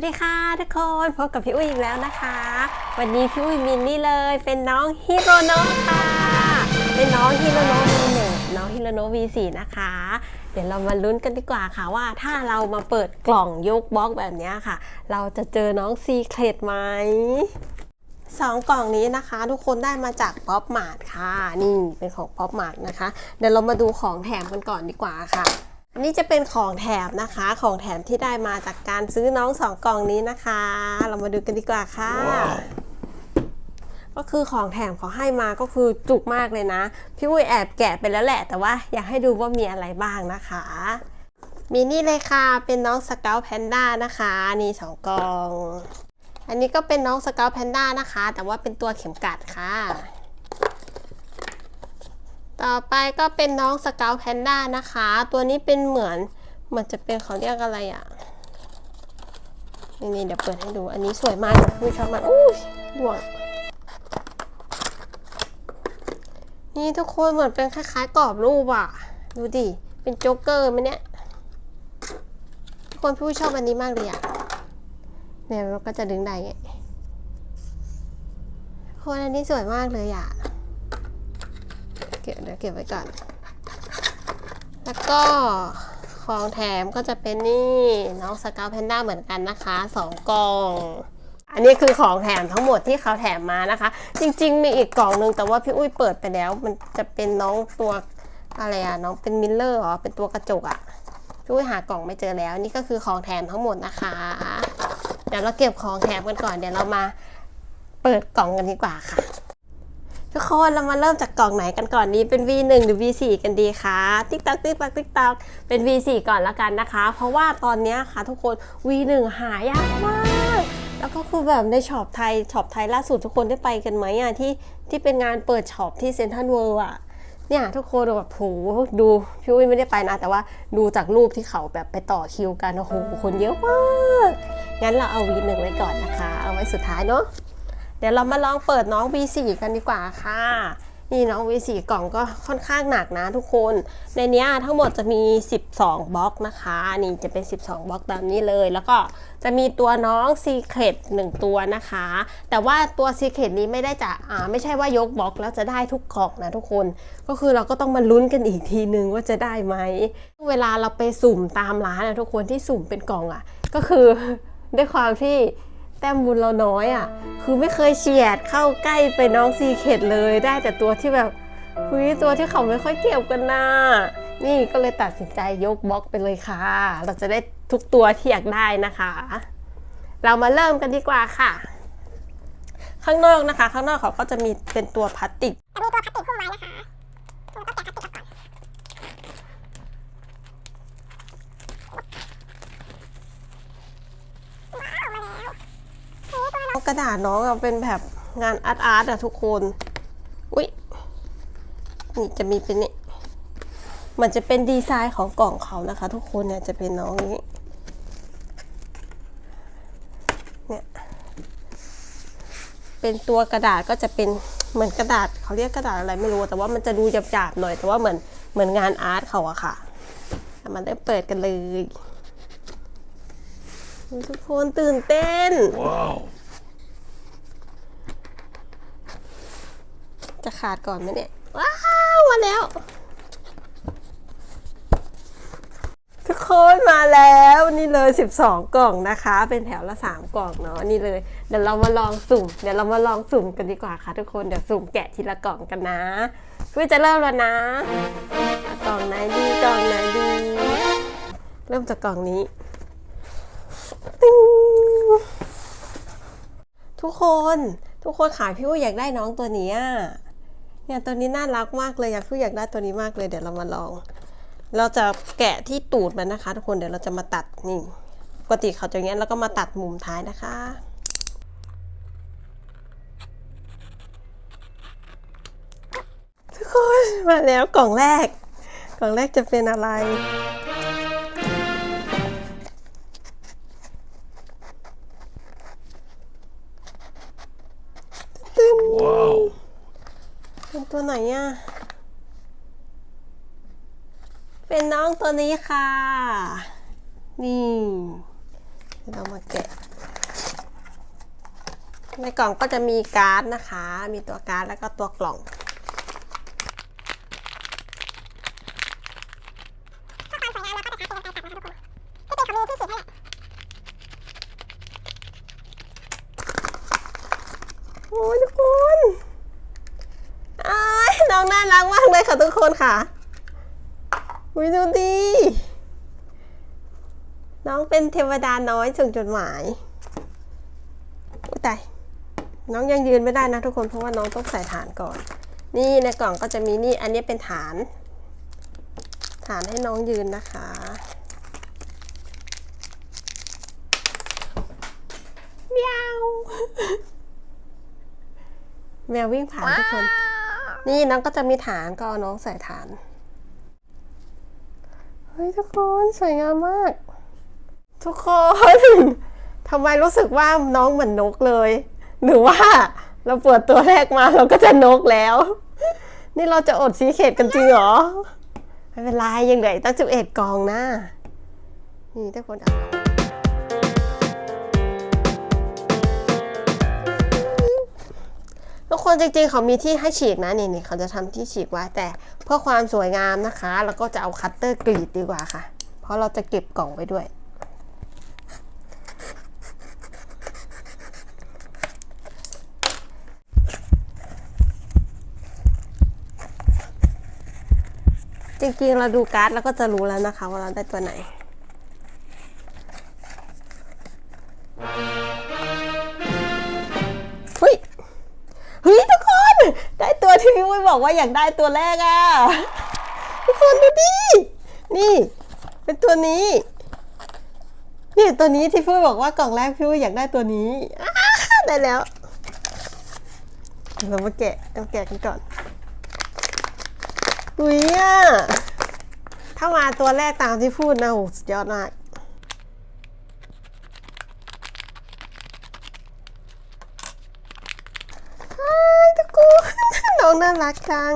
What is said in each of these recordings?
สวัสดีค่ะทุกคนพบกับพี่อุ้ยอีกแล้วนะคะ วันนี้พี่อุ้ยมินนี่เลยเป็นน้องฮิโรโนะค่ะเป็นน้องฮิโรโนะวีหนึ่งน้องฮิโรโนะวีสี่นะคะ เดี๋ยวเรามาลุ้นกันดีกว่าค่ะว่าถ้าเรามาเปิดกล่องยกบล็อกแบบนี้ค่ะ เราจะเจอน้องซีเครตไหมสองกล่องนี้นะคะ ทุกคนได้มาจากป๊อปมาร์ทค่ะ นี่เป็นของป๊อปมาร์ทนะคะ เดี๋ยวเรามาดูของแถมกันก่อนดีกว่าค่ะ นนี้จะเป็นของแถมนะคะ ของแถมที่ได้มาจากการซื้อน้องสองกล่องนี้นะคะ เรามาดูกันดีกว่าค่ะก็คือของแถมเขาให้มาก็คือจุกมากเลยนะ พี่วุ้ยแอบแกะไปแล้วแหละ แต่ว่าอยากให้ดูว่ามีอะไรบ้างนะคะ มีนี่เลยค่ะ เป็นน้องสเกลแพนด้านะคะ นี่สองกล่อง อันนี้ก็เป็นน้องสเกลแพนด้านะคะ แต่ว่าเป็นตัวเข็มกัดค่ะ ต่อไปก็เป็นน้องสเกลแพนด้านะคะ ตัวนี้เป็นเหมือนเหมือนจะเป็นเขาเรียกอะไรอะ่ะนี่เดี๋ยวเปิดให้ดู อันนี้สวยมากเลยผู้ชอบมากอุ้ยดวงนี่ทุกคนเหมือนเป็นคล้ายๆกรอบรูปอะดูดิ เป็นโจ๊กเกอร์ไหมเนี่ยทุกคนผู้ชอบอันนี้มากเลยอะเนี่ยเราก็จะดึงได้ไงคนอันนี้สวยมากเลยอะ เก็บเดี๋ยวเก็บไว้ก่อน แล้วก็ของแถมก็จะเป็นนี่น้องสกาวแพนด้าเหมือนกันนะคะสองกล่อง อันนี้คือของแถมทั้งหมดที่เขาแถมมานะคะ จริง ๆ มีอีกกล่องหนึ่งแต่ว่าพี่อุ้ยเปิดไปแล้ว มันจะเป็นน้องตัวอะไรอะน้องเป็นมิลเลอร์เหรอเป็นตัวกระจกอะพี่อุ้ยหากล่องไม่เจอแล้ว นี่ก็คือของแถมทั้งหมดนะคะ เดี๋ยวเราเก็บของแถมกันก่อนเดี๋ยวเรามาเปิดกล่องกันดีกว่าค่ะ ทุกคนเรามาเริ่มจากกล่องไหนกันก่อนนี้เป็น V1 หรือ V4 กันดีคะติ๊กตักติ๊กตักติ๊กตักเป็น V4 ก่อนละกันนะคะ เพราะว่าตอนนี้ค่ะทุกคน V1 หายากมากแล้วก็คือแบบในช็อปไทยช็อปไทยล่าสุดทุกคนได้ไปกันไหมอะที่ที่เป็นงานเปิดช็อปที่เซ็นทรัลเวิลด์อะเนี่ยทุกคนแบบโหดูพี่อุ้ยไม่ได้ไปนะ แต่ว่าดูจากรูปที่เขาแบบไปต่อคิวกันโอ้โหคนเยอะมากงั้นเราเอา V1 ไว้ก่อนนะคะ เอาไว้สุดท้ายเนาะ เดี๋ยวเรามาลองเปิดน้อง V4 กันดีกว่าค่ะ นี่น้อง V4 กล่องก็ค่อนข้างหนักนะทุกคน ในนี้ทั้งหมดจะมี 12 บล็อกนะคะ นี่จะเป็น 12 บล็อกตามนี้เลย แล้วก็จะมีตัวน้อง Secret 1 ตัวนะคะ แต่ว่าตัว Secret นี้ไม่ได้จะอ่าไม่ใช่ว่ายกบล็อกแล้วจะได้ทุกกล่องนะทุกคน ก็คือเราก็ต้องมาลุ้นกันอีกทีนึงว่าจะได้ไหม เวลาเราไปสุ่มตามร้านนะทุกคนที่สุ่มเป็นกล่องอะ่ะ ก็คือด้วยความที่ แต้มบุญเราน้อยอะ่ะ คือไม่เคยเฉียดเข้าใกล้ไปน้องซีเคดเลยได้แต่ตัวที่แบบคุยตัวที่เขาไม่ค่อยเก็บกันนะนี่ก็เลยตัดสินใจยกบล็อกไปเลยค่ะ เราจะได้ทุกตัวที่อยากได้นะคะ เรามาเริ่มกันดีกว่าค่ะ ข้างนอกนะคะ ข้างนอกเขาก็จะมีเป็นตัวพลาสติกจะมีตัวพลาสติกหุ้มไว้นะคะเราต้องแกะพลาสติกออกก่อนว้าวมาแล้วโอ้ตัว ก ระดาษน้องเป็นแบบงานอาร์ตอาร์ตอะทุกคน อุ๊ยนี่จะมีเป็นนี่มันจะเป็นดีไซน์ของกล่องเขานะคะ ทุกคนเนี่ยจะเป็นน้องนี้ เนี่ย เป็นตัวกระดาษก็จะเป็นเหมือนกระดาษเขาเรียกกระดาษอะไรไม่รู้ แต่ว่ามันจะดูหยาบๆหน่อย แต่ว่าเหมือนเหมือนงานอาร์ตเขาอะค่ะ มันได้เปิดกันเลย ทุกคนตื่นเต้น Wow. จะขาดก่อนไหมเนี่ย ว้าวมาแล้ว ทุกคนมาแล้วนี่เลย 12 กล่องนะคะ เป็นแถวละ 3 กล่องเนาะนี่เลย เดี๋ยวเรามาลองสุ่ม เดี๋ยวเรามาลองสุ่มกันดีกว่าค่ะทุกคนเดี๋ยวสุ่มแกะทีละกล่องกันนะพี่จะเริ่มแล้วนะกล่องไหนดีกล่องไหนดี เริ่มจากกล่องนี้ติ๊งทุกคนทุกคนขายพี่ว่าอยากได้น้องตัวนี้อะ เนี่ยตัวนี้น่ารักมากเลยอยากพี่อยากได้ตัวนี้มากเลยเดี๋ยวเรามาลอง เราจะแกะที่ตูดมันนะคะ ทุกคนเดี๋ยวเราจะมาตัดนี่ปกติเขาจะอย่างเงี้ยแล้วก็มาตัดมุมท้ายนะคะทุกคนมาแล้วกล่องแรก กล่องแรกจะเป็นอะไร Wow. เป็นตัวไหนอะ เป็นน้องตัวนี้ค่ะ นี่ เรามาแกะ ในกล่องก็จะมีการ์ดนะคะ มีตัวการ์ดแล้วก็ตัวกล่อง ถ้าความสวยงามเราก็จะชาร์จเป็นการกลับนะคะทุกคนที่เป็นของมือที่ฉีดให้แหละ โอ้ยทุกคนอ้ายน้องน่ารักมากเลย ค่ะทุกคนค่ะอุ้ยดูดี น้องเป็นเทวดาน้อยส่งจดหมายอุ้ยตายน้องยังยืนไม่ได้นะทุกคนเพราะว่าน้องต้องใส่ฐานก่อน นี่ในกล่องก็จะมีนี่อันนี้เป็นฐาน ฐานให้น้องยืนนะคะเมียวแมววิ่งผ่านทุกคน นี่น้องก็จะมีฐานก็เอาน้องใส่ฐาน เฮ้ยทุกคนสวยงามมาก ทุกคนทำไมรู้สึกว่าน้องเหมือนนกเลย หรือว่าเราเปิดตัวแรกมาเราก็จะนกแล้ว นี่เราจะอดซีเคดกันจริงเหรอ ไม่เป็นไรยังเหลือตั้งสิบเอ็ดกองนะ นี่ทุกคนเอา คนจริงๆ เขามีที่ให้ฉีกนะนี่นี่เขาจะทำที่ฉีกไว้แต่เพื่อความสวยงามนะคะเราก็จะเอาคัตเตอร์กรีดดีกว่าค่ะ เพราะเราจะเก็บกล่องไว้ด้วย จริงๆ เราดูการ์ดแล้วก็จะรู้แล้วนะคะ ว่าเราได้ตัวไหน เฮ้ยทุกคน ได้ตัวที่พี่วุ้ยบอกว่าอยากได้ตัวแรกอะ่ะ ทุกคนดูดิ นี่ เป็นตัวนี้ นี่ตัวนี้ที่พี่วุ้ยบอกว่ากล่องแรกพี่วุ้ยอยากได้ตัวนี้ได้แล้ว เรามาแกะเราแกะกันก่อนอุ้ยอะถ้ามาตัวแรกตามที่พูดนะโหสุดยอดมาก ไอ้ตะกู น้ องน่ารักจัง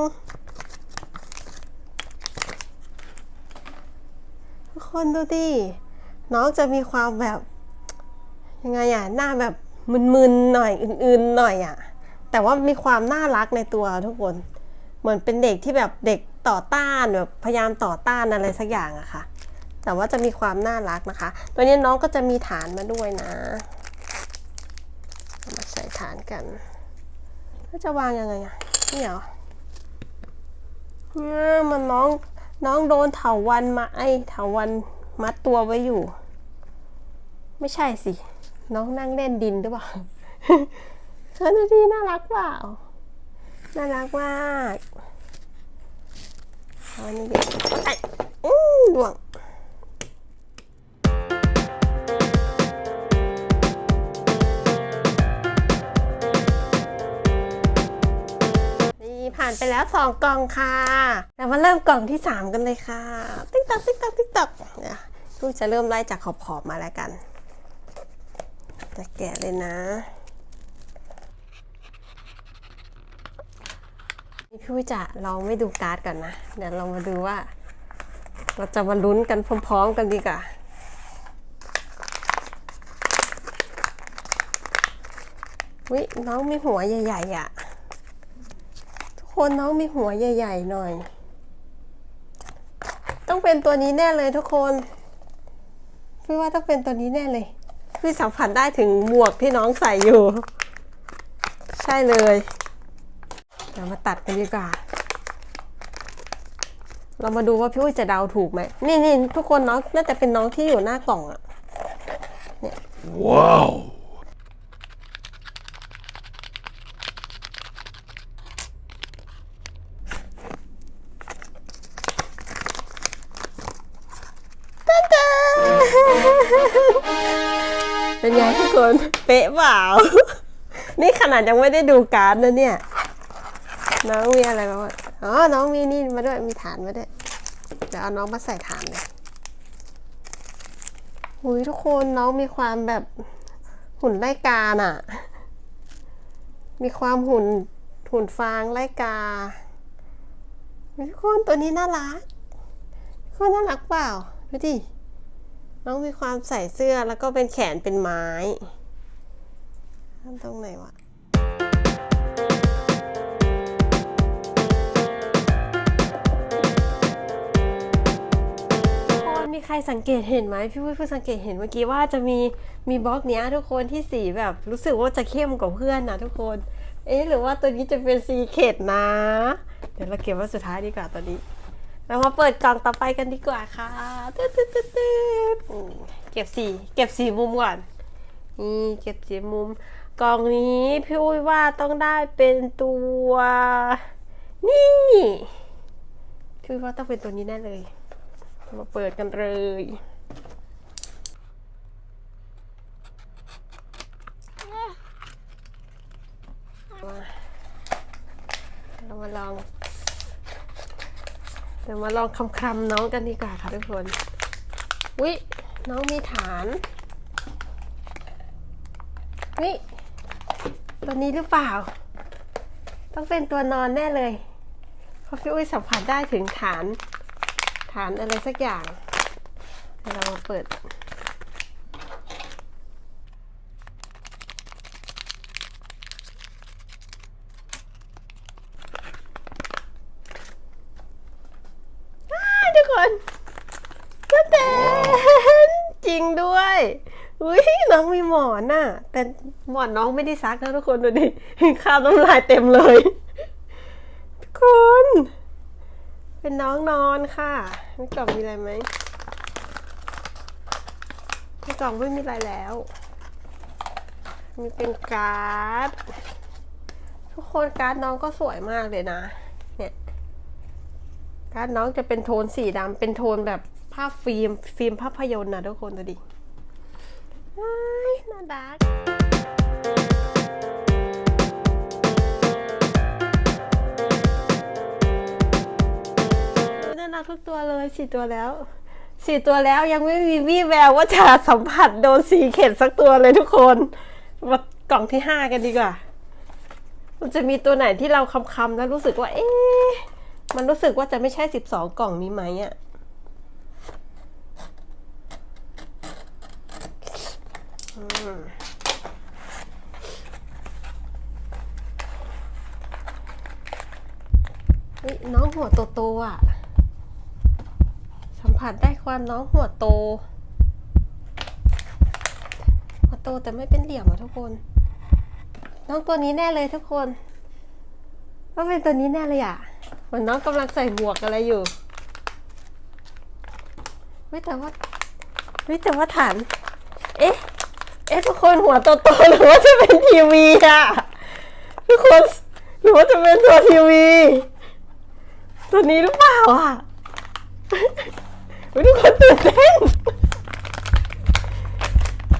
ทุกคนดูดิ น้องจะมีความแบบ ยังไงอะ หน้าแบบมึนๆหน่อยอื่นๆหน่อยอะ แต่ว่ามีความน่ารักในตัวทุกคน เหมือนเป็นเด็กที่แบบเด็กต่อต้านแบบพยายามต่อต้านอะไรสักอย่างอะค่ะ แต่ว่าจะมีความน่ารักนะคะ ตัวนี้น้องก็จะมีฐานมาด้วยนะ มาใส่ฐานกันแล้วจะวางยังไงอะ นี่เหรอเนี่ยมันน้องน้องโดนเถาวันมาไอเถาวันมัดตัวไว้อยู่ ไม่ใช่สิ น้องนั่งเล่นดินหรือเปล่าเธอดูดีน่ารักเปล่าน่ารักมากอาอันนี้ดิไอ้อื้อดวง ผ่านไปแล้วสองกล่องค่ะแล้วมาเริ่มกล่องที่สามกันเลยค่ะ ติ๊กตักติ๊กตักติ๊กตักเนี่ยลูกจะเริ่มไล่จากขอบๆมาแล้วกัน จะแกะเลยนะมีพี่วิจะลองไม่ดูการ์ดก่อนนะ เดี๋ยวเรามาดูว่า เราจะมาลุ้นกันพร้อมๆกันดีกว่าวิน้องมีหัวใหญ่ๆอะ คนน้องมีหัวใหญ่ ๆ หน่อย ต้องเป็นตัวนี้แน่เลยทุกคนพี่ว่าต้องเป็นตัวนี้แน่เลยพี่สัมผัสได้ถึงหมวกที่น้องใส่อยู่ ใช่เลย เดี๋ยวมาตัดกันดีกว่า เรามาดูว่าพี่อุ้ยจะเดาถูกไหมนี่นี่ทุกคนน้องน่าจะเป็นน้องที่อยู่หน้ากล่องอะเป็นไงทุก คนเป๊ะเปล่า นี่ขนาดยังไม่ได้ดูการ์ดนะเนี่ย น้องมีอะไรมาบ้างอ๋อ น้องมีนี่มาด้วย มีฐานมาด้วย เดี๋ยวเอาน้องมาใส่ฐานเลยหุยทุกคนน้องมีความแบบหุ่นไล่กาน่ะ มีความหุ่นหุ่นฟางไล่กาทุกคนตัวนี้น่ารักทุกคนน่ารักเปล่า ดูดิ น้องมีความใส่เสื้อแล้วก็เป็นแขนเป็นไม้ตรงไหนวะทุกคนมีใครสังเกตเห็นไหมพี่วุ้ยเพิ่งสังเกตเห็นเมื่อกี้ว่าจะมีมีบล็อกเนี้ยทุกคนที่สีแบบรู้สึกว่าจะเข้มกว่าเพื่อนนะทุกคน เอ๊ะหรือว่าตัวนี้จะเป็นซีเคดนะ เดี๋ยวเราเก็บไว้สุดท้ายดีกว่าตัวนี้ เรามาเปิดกล่องต่อไปกันดีกว่าค่ะตึ๊ดตึ๊ดตึ๊ดตึ๊ดเก็บสีเก็บสีมุมก่อน นี่เก็บสีมุม กล่องนี้พี่อุ้ยว่าต้องได้เป็นตัว นี่พี่อุ้ยว่าต้องเป็นตัวนี้แน่เลย มาเปิดกันเลยเรามาลอง เดี๋ยวมาลองคำคำน้องกันดีกว่าค่ะทุกคนวิน้องมีฐานวิตัวนี้หรือเปล่า ต้องเป็นตัวนอนแน่เลยเพราะพี่อุ้ยสัมผัสได้ถึงฐาน ฐานอะไรสักอย่างเดี๋ยวเรามาเปิด อ้ายทุกคนก็เต้นจริงด้วยอุ้ย น้องมีหมอนน่ะ แต่หมอนน้องไม่ได้ซักนะทุกคนดูดิข้าวน้ำลายเต็มเลย ทุกคน เป็นน้องนอนค่ะในกล่องมีอะไรไหมในกล่องไม่มีอะไรแล้ว มีเป็นการ์ด ทุกคนการ์ดน้องก็สวยมากเลยนะ เนี่ย การ์ดน้องจะเป็นโทนสีดำเป็นโทนแบบภาพฟิล์มฟิล์มภาพยนตร์นะทุกคนดูดิ รักน่ารักทุกตัวเลยสี่ตัวแล้วสี่ตัวแล้วยังไม่มีวี่แววว่าจะสัมผัสโดนสีเข็ดสักตัวเลยทุกคนมากล่องที่ห้ากันดีกว่า มันจะมีตัวไหนที่เราคำๆแล้วรู้สึกว่า เอ๊ะมันรู้สึกว่าจะไม่ใช่สิบสองกล่องนี้ไหมอะอืมเฮ้ย น้องหัวโตๆอะ สัมผัสได้ความน้องหัวโต หัวโตแต่ไม่เป็นเหลี่ยมอะทุกคน น้องตัวนี้แน่เลยทุกคนว่าเป็นตัวนี้แน่เลยอะเหมือนน้องกำลังใส่หมวกอะไรอยู่เฮ้ยแต่ว่าเฮ้ยแต่ว่าฐาน เอ๊ะ เอ๊ะทุกคนหัวโตๆหรือว่าจะเป็นทีวีอะ ทุกคนหรือว่าจะเป็นตัวทีวี ตัวนี้หรือเปล่าอะทุกคนตื่นเต้น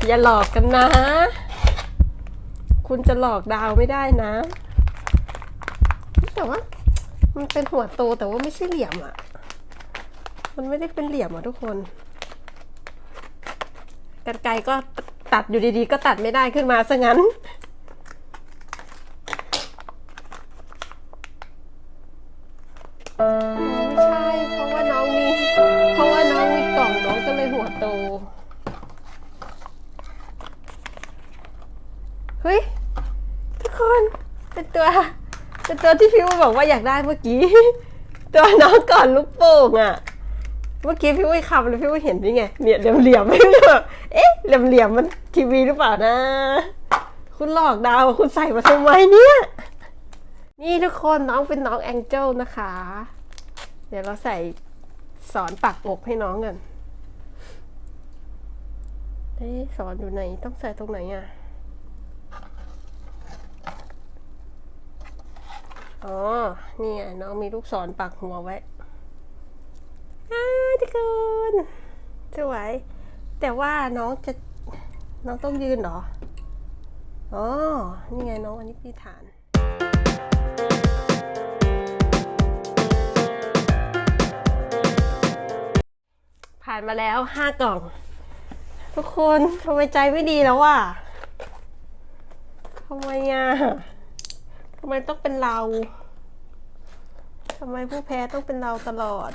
อย่าหลอกกันนะ คุณจะหลอกดาวไม่ได้นะ แต่ว่า มันเป็นหัวโตแต่ว่าไม่ใช่เหลี่ยมอะ มันไม่ได้เป็นเหลี่ยมอะทุกคนกันไกรก็ตัดอยู่ดีๆ ก็ตัดไม่ได้ขึ้นมาซะงั้น ตเฮ้ย ทุกคน เป็นตัว เป็นตัวที่พี่วุ้ยบอกว่าอยากได้เมื่อกี้ ตัวน้องก่อนลูกโป่งอะ่ะเมื่อกี้พี่วุ้ยขับแล้วพี่วุ้ยเห็นนี่ไง เนี่ยเหลี่ยมเหลี่ยมๆไม่รู้เอ๊ะเหลี่ยมเหลี่ยมๆมันทีวีหรือเปล่านะ คุณหลอกดาวคุณใส่มาทำไมเนี่ย นี่ทุกคนน้องเป็นน้องแองเจิลนะคะ เดี๋ยวเราใส่สอนปักอกให้น้องกัน เอ๊ะสอนอยู่ไหนต้องใส่ตรงไหนอะ อ๋อ นี่ไงน้องมีลูกศรปักหัวไว้อ้าทุกคนสวยแต่ว่าน้องจะน้องต้องยืนเหรอ อ๋อ นี่ไงน้องอันนี้พี่ฐานผ่านมาแล้วห้ากล่อง ทุกคนทำไมใจไม่ดีแล้วอะทำไมอะทำไมต้องเป็นเราทำไมผู้แพ้ต้องเป็นเราตลอด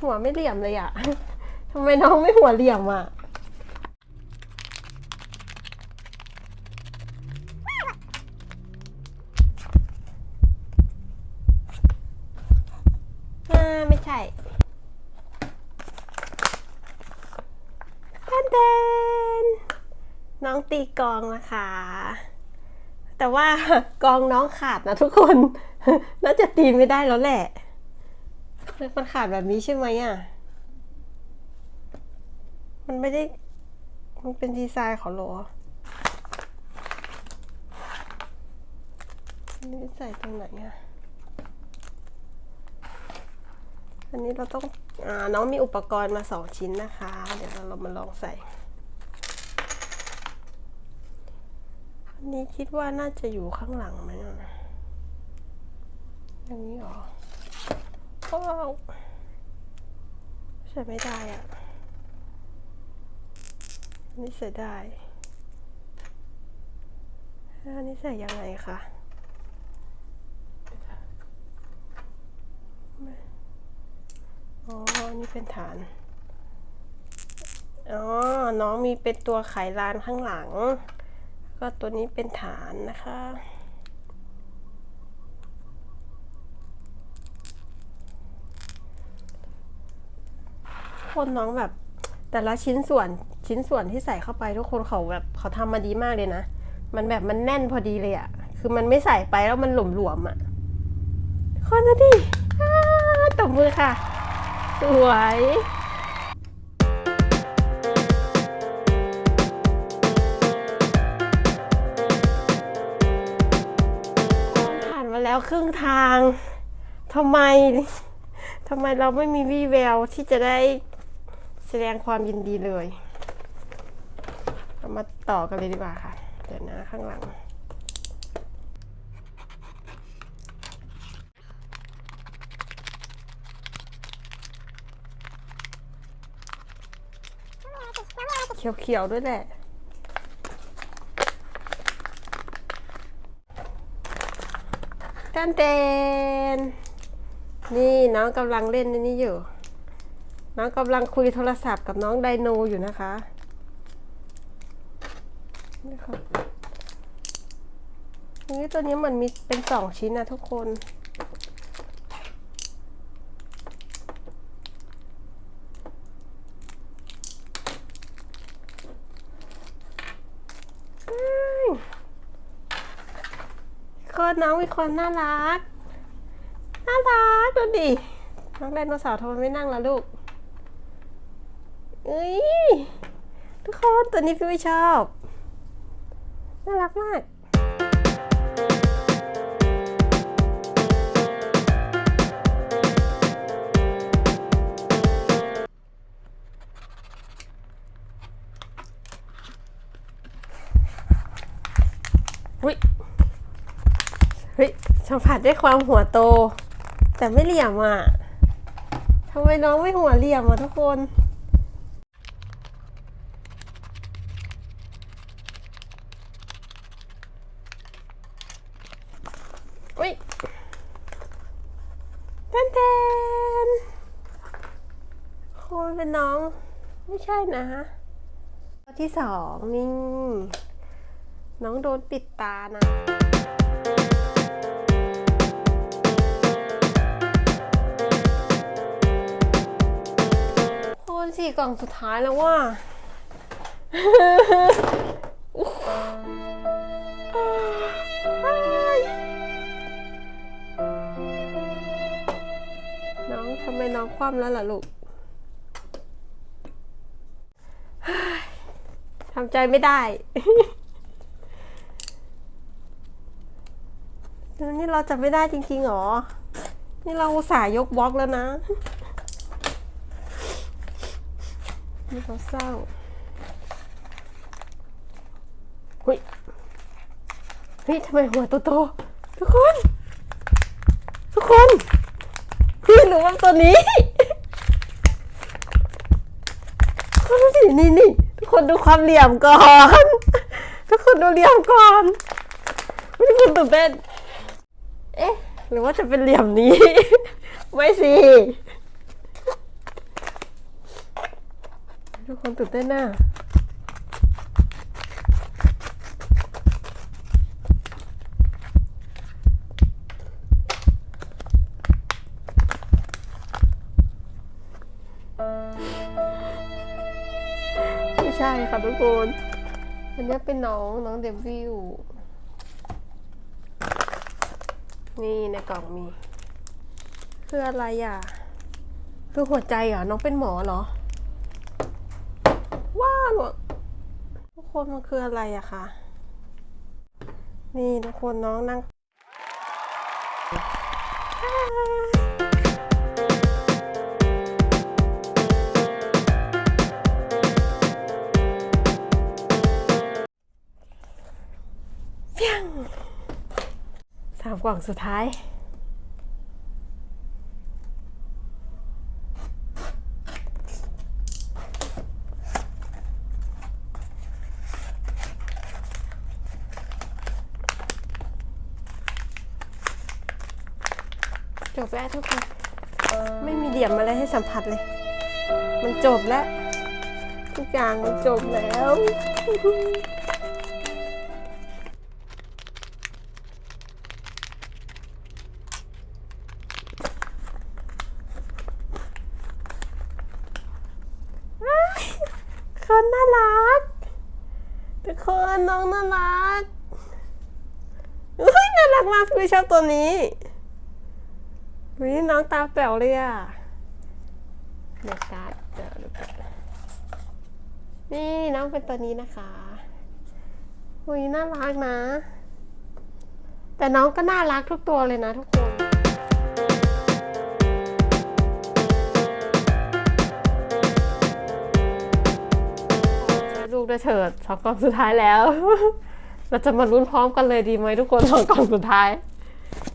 หัวไม่เหลี่ยมเลยอะทำไมน้องไม่หัวเหลี่ยมอะ ไม่ใช่แทนเทนน้องตีกองนะคะ แต่ว่ากองน้องขาดนะทุกคน น่าจะตีไม่ได้แล้วแหละมันขาดแบบนี้ใช่ไหมอะ มันไม่ได้ มันเป็นดีไซน์ของเหรออันนี้ใส่ตรงไหนอะ อันนี้เราต้องอน้องมีอุปกรณ์มาสองชิ้นนะคะ เดี๋ยวเราเรามาลองใส่อันนี้คิดว่าน่าจะอยู่ข้างหลังไหมอย่างนี้เหรอว้าวใส่ไม่ได้อะอันนี่ใส่ได้อันนี้ใส่ยังไงคะไม่ อ๋อ นี่เป็นฐาน อ๋อ น้องมีเป็นตัวไขลานข้างหลัง ก็ตัวนี้เป็นฐานนะคะ คนน้องแบบ แต่ละชิ้นส่วนชิ้นส่วนที่ใส่เข้าไปทุกคนเขาแบบเขาทำมาดีมากเลยนะ มันแบบมันแน่นพอดีเลยอะคือมันไม่ใส่ไปแล้วมันหลวมๆอะคนดูดิอ้ตบมือค่ะ สวยผ่านมาแล้วครึ่งทางทำไมทำไมเราไม่มีวี่แววที่จะได้แสดงความยินดีเลย เรามาต่อกันเลยดีกว่าค่ะ เดี๋ยวนะข้างหลัง เขียวๆด้วยแหละ ตันเตน นี่น้องกำลังเล่นในนี่อยู่ น้องกำลังคุยโทรศัพท์กับน้องไดโนอยู่นะคะนี่ค่ะทีนี้ตัวนี้มันมีเป็นสองชิ้นนะทุกคน ค น้องมีความน่ารัก น่ารักดูดิ น้องไดโนเสาร์ทำไมไม่นั่งล่ะลูกเอ้ยทุกคนตัวนี้พี่ไม่ชอบ น่ารักมาก สัมผัสได้ความหัวโต แต่ไม่เหลี่ยมอะทำไมน้องไม่หัวเหลี่ยมอะทุกคนอุ้ยเต้นเต้นคนเป็นน้อง ไม่ใช่นะข้อที่สองนี่ น้องโดนปิดตานะ สี่กล่องสุดท้ายแล้วว่าน้องทำไมน้องคว่ำแล้วล่ะลูกทำใจไม่ได้นี่เราจะไม่ได้จริงๆหรอ นี่เราสาห์ยกบล็อกแล้วนะ นี่เขาเศร้าเฮ้ยเฮ้ยทำไมหัวโตๆทุกคน ทุกคนพี่หรือว่าตัวนี้ทุกคนดูสินี่นี่ทุกคนดูความเหลี่ยมก่อน ทุกคนดูเหลี่ยมก่อนทุกคนตื่นเต้นเอ๊ะ หรือว่าจะเป็นเหลี่ยมนี้ ไม่สิ ทุกคนตื่นเต้นน่ะไม่ใช่ค่ะทุกคน อันนี้เป็นน้อง น้องเดวิลนี่ในกล่องมี คืออะไรอะ คือหัวใจเหรอ น้องเป็นหมอเหรอ ว้าวทุก คนมันคืออะไรอะคะนี่ทุกคนน้องนั่งเพียงสามกล่องสุดท้าย บแล้วทุกคน ไม่มีเดี่ยมอะไรให้สัมผัสเลย มันจบแล้ว ทุกอย่างมันจบแล้วคนน่ารัก ทุกคนน้องน่ารักเฮ้ยน่ารักมากพี่ชอบตัวนี้วิน้ องตาแป๋วเลยอะเดี๋ยวการ์ดเดี๋ยวดูกันนี่น้องเป็นตัวนี้นะคะวิน่ารักนะ แต่น้องก็น่ารักทุกตัวเลยนะทุกคนลูกด้วยเถิดสองกล่องสุดท้ายแล้ว เราจะมาลุ้นพร้อมกันเลยดีไหมทุกคนสองกล่องสุดท้าย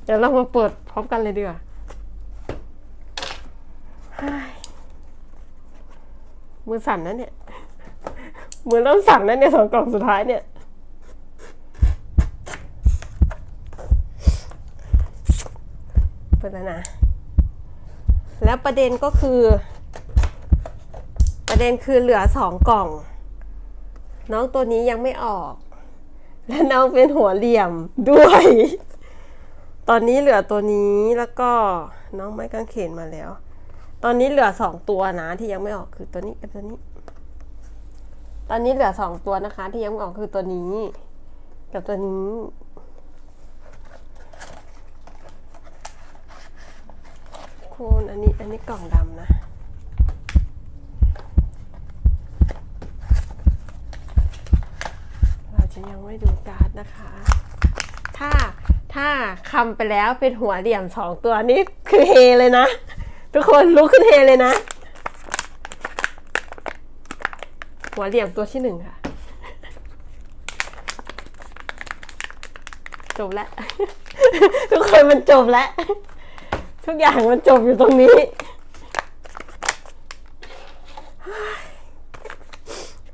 เดี๋ยวเรามาเปิดพร้อมกันเลยดีกว่าเฮ้ย มือสั่นนะเนี่ย มือเริ่มสั่นนะเนี่ยสองกล่องสุดท้ายเนี่ย เปิดแล้วนะ แล้วประเด็นก็คือ ประเด็นคือเหลือสองกล่อง น้องตัวนี้ยังไม่ออก และน้องเป็นหัวเหลี่ยมด้วย ตอนนี้เหลือตัวนี้แล้วก็น้องไม้กางเขนมาแล้ว ตอนนี้เหลือสองตัวนะที่ยังไม่ออกคือตัวนี้กับตัวนี้ ตอนนี้เหลือสองตัวนะคะ ที่ยังไม่ออกคือตัวนี้ กับตัวนี้คุณอันนี้อันนี้กล่องดำนะเราจะยังไม่ดูการ์ดนะคะ ถ้าถ้าคำไปแล้วเป็นหัวเหลี่ยมสองตัวนี้คือเฮเลยนะ ทุกคนลุกขึ้นเฮเลยนะ หัวเหลี่ยมตัวที่หนึ่งค่ะ จบแล้ว ทุกคนมันจบแล้ว ทุกอย่างมันจบอยู่ตรงนี้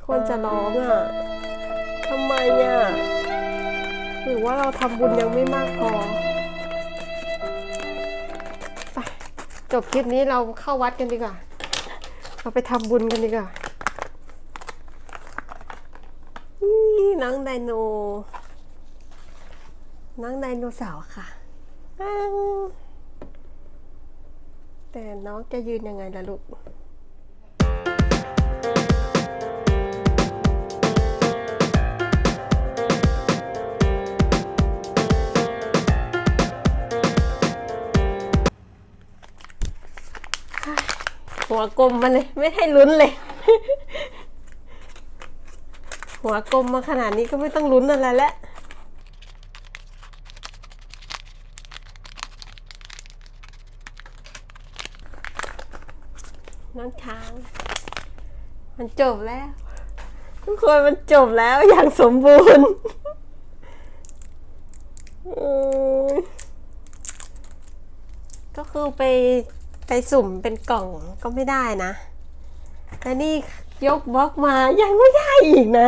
คนจะร้องอะทำไมอะ หรือว่าเราทำบุญยังไม่มากพอ จบคลิปนี้เราเข้าวัดกันดีกว่า เราไปทำบุญกันดีกว่า นี่น้องไดโน น้องไดโนเสาร์ค่ะ แต่น้องจะยืนยังไงล่ะลูก หัวกลมมาเลยไม่ให้ลุ้นเลย หัวกลมมาขนาดนี้ก็ไม่ต้องลุ้นอะไรแล้วน้องช้าง มันจบแล้ว ทุกคนมันจบแล้วอย่างสมบูรณ์ก็คือไป ไปสุ่มเป็นกล่องก็ไม่ได้นะแต่นี่ยกบล็อกมายังไม่ได้อีกนะ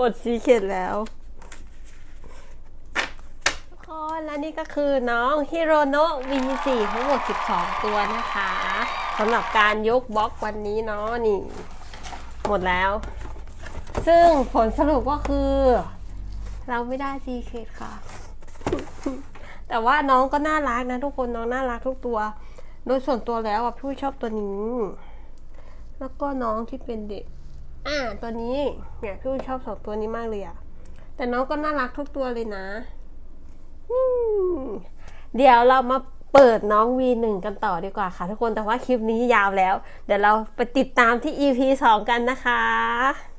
อดซีเข็ดแล้วทุกค นี่ก็คือน้องฮิโรโนะ V4 ทั้งหมด 12 ตัวนะคะสำหรับการยกบล็อกวันนี้เนาะนี่ หมดแล้ว ซึ่งผลสรุปก็คือ เราไม่ได้ซีเคดค่ะ แต่ว่าน้องก็น่ารักนะทุกคนน้องน่ารักทุกตัว โดยส่วนตัวแล้วอะพี่ชอบตัวนี้ แล้วก็น้องที่เป็นเด็กอ่าตัวนี้เนี่ยพี่ชอบสองตัวนี้มากเลยอะแต่น้องก็น่ารักทุกตัวเลยนะ เดี๋ยวเรามาเปิดน้อง V1 กันต่อดีกว่าค่ะทุกคนแต่ว่าคลิปนี้ยาวแล้ว เดี๋ยวเราไปติดตามที่ EP 2 กันนะคะ